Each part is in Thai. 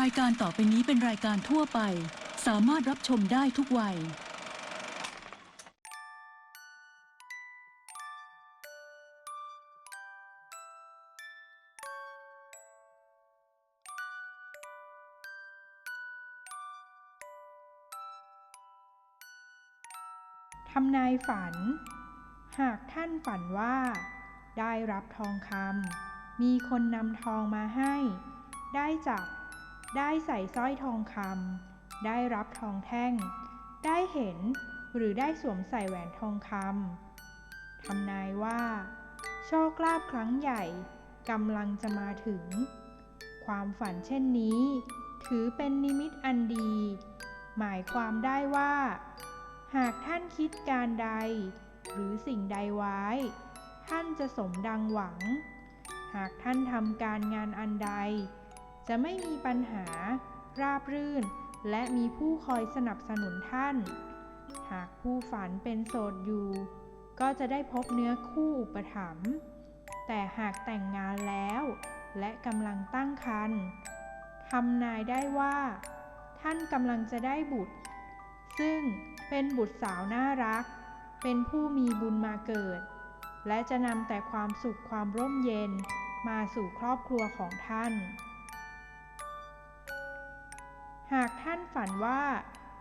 รายการต่อไปนี้เป็นรายการทั่วไป สามารถรับชมได้ทุกวัย ทำนายฝัน หากท่านฝันว่า ได้รับทองคำมีคนนำทองมาให้ ได้จับ ได้ใส่สร้อยทองคำได้รับทองแท่ง ได้เห็นหรือได้สวมใส่แหวนทองคำทำนายว่า โชคลาภครั้งใหญ่กำลังจะมาถึง ความฝันเช่นนี้ ถือเป็นนิมิตอันดี หมายความได้ว่า หากท่านคิดการใด หรือสิ่งใดไว้ ท่านจะสมดังหวัง หากท่านทำการงานอันใด จะไม่มีปัญหา ราบรื่น และมีผู้คอยสนับสนุนท่าน หากผู้ฝันเป็นโสดอยู่ ก็จะได้พบเนื้อคู่อุปถัมภ์แต่หากแต่งงานแล้ว และกำลังตั้งครรภ์ทำนายได้ว่า ท่านกำลังจะได้บุตร ซึ่งเป็นบุตรสาวน่ารัก เป็นผู้มีบุญมาเกิด และจะนำแต่ความสุขความร่มเย็นมาสู่ครอบครัวของท่าน หากท่านฝันว่า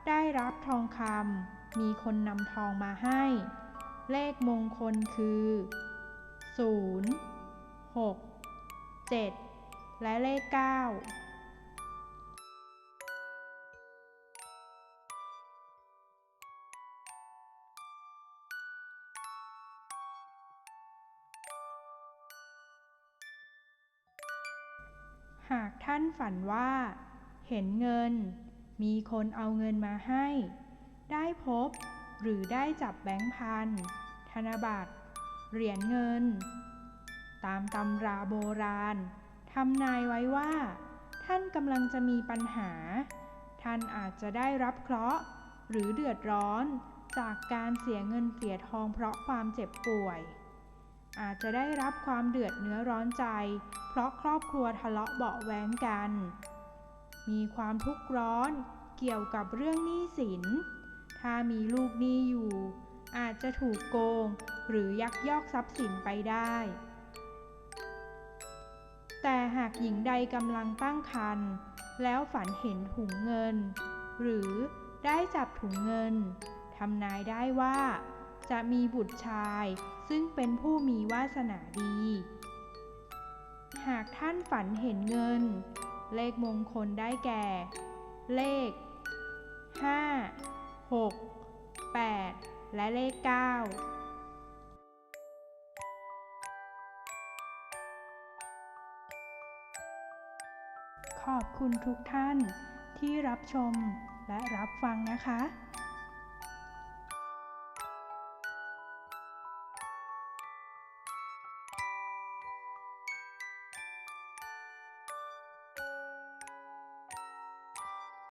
ได้รับทองคำมีคนนำทองมาให้ เลขมงคลคือ 0 6 7 และเลข 9หากท่านฝันว่า เห็นเงิน มีคนเอาเงินมาให้ ได้พบ หรือได้จับแบงค์พัน ธนบัตร เหรียญเงิน ตามตำราโบราณทำนายไว้ว่า ท่านกำลังจะมีปัญหา ท่านอาจจะได้รับเคราะห์ หรือเดือดร้อนจากการเสียเงินเสียทองเพราะความเจ็บป่วย อาจจะได้รับความเดือดเนื้อร้อนใจ เพราะครอบครัวทะเลาะเบาะแว้งกัน มีความทุกข์ร้อนเกี่ยวกับเรื่องหนี้สิน ถ้ามีลูกหนี้อยู่ อาจจะถูกโกงหรือยักยอกทรัพย์สินไปได้ แต่หากหญิงใดกำลังตั้งครรภ์แล้วฝันเห็นถุงเงิน หรือได้จับถุงเงินทำนายได้ว่า จะมีบุตรชายซึ่งเป็นผู้มีวาสนาดี หากท่านฝันเห็นเงิน เลขมงคลได้แก่ เลข 5 6 8 และเลข 9ขอบคุณทุกท่านที่รับชมและรับฟังนะคะ